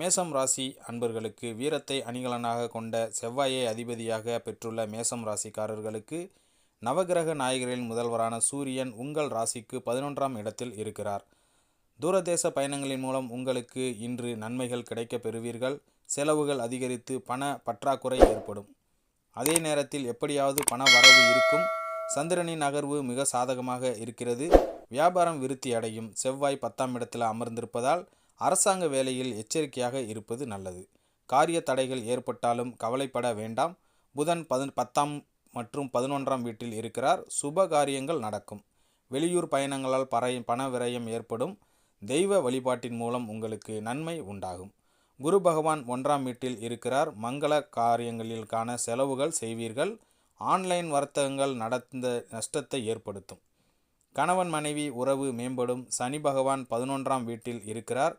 மேசம் ராசி அன்பர்களுக்கு வீரத்தை அணிகலனாக கொண்ட செவ்வாயை அதிபதியாக பெற்றுள்ள மேசம் ராசிக்காரர்களுக்கு நவகிரக நாயகரின் முதல்வரான சூரியன் உங்கள் ராசிக்கு பதினொன்றாம் இடத்தில் இருக்கிறார். தூரதேச பயணங்களின் மூலம் உங்களுக்கு இன்று நன்மைகள் கிடைக்கப் பெறுவீர்கள். செலவுகள் அதிகரித்து பண பற்றாக்குறை ஏற்படும். அதே நேரத்தில் எப்படியாவது பண வரவு இருக்கும். சந்திரனின் நகர்வு மிக சாதகமாக இருக்கிறது. வியாபாரம் விருத்தி அடையும் செவ்வாய் பத்தாம் இடத்தில் அமர்ந்திருப்பதால் அரசாங்க வேலையில் எச்சரிக்கையாக இருப்பது நல்லது. காரிய தடைகள் ஏற்பட்டாலும் கவலைப்பட வேண்டாம். புதன் பதின் பத்தாம் மற்றும் பதினொன்றாம் வீட்டில் இருக்கிறார். சுப காரியங்கள் நடக்கும். வெளியூர் பயணங்களால் பறை பண விரயம் ஏற்படும். தெய்வ வழிபாட்டின் மூலம் உங்களுக்கு நன்மை உண்டாகும். குரு பகவான் ஒன்றாம் வீட்டில் இருக்கிறார். மங்கள காரியங்களிற்கான செலவுகள் செய்வீர்கள். ஆன்லைன் வர்த்தகங்கள் நடந்த நஷ்டத்தை ஏற்படுத்தும். கணவன் மனைவி உறவு மேம்படும். சனி பகவான் பதினொன்றாம் வீட்டில் இருக்கிறார்.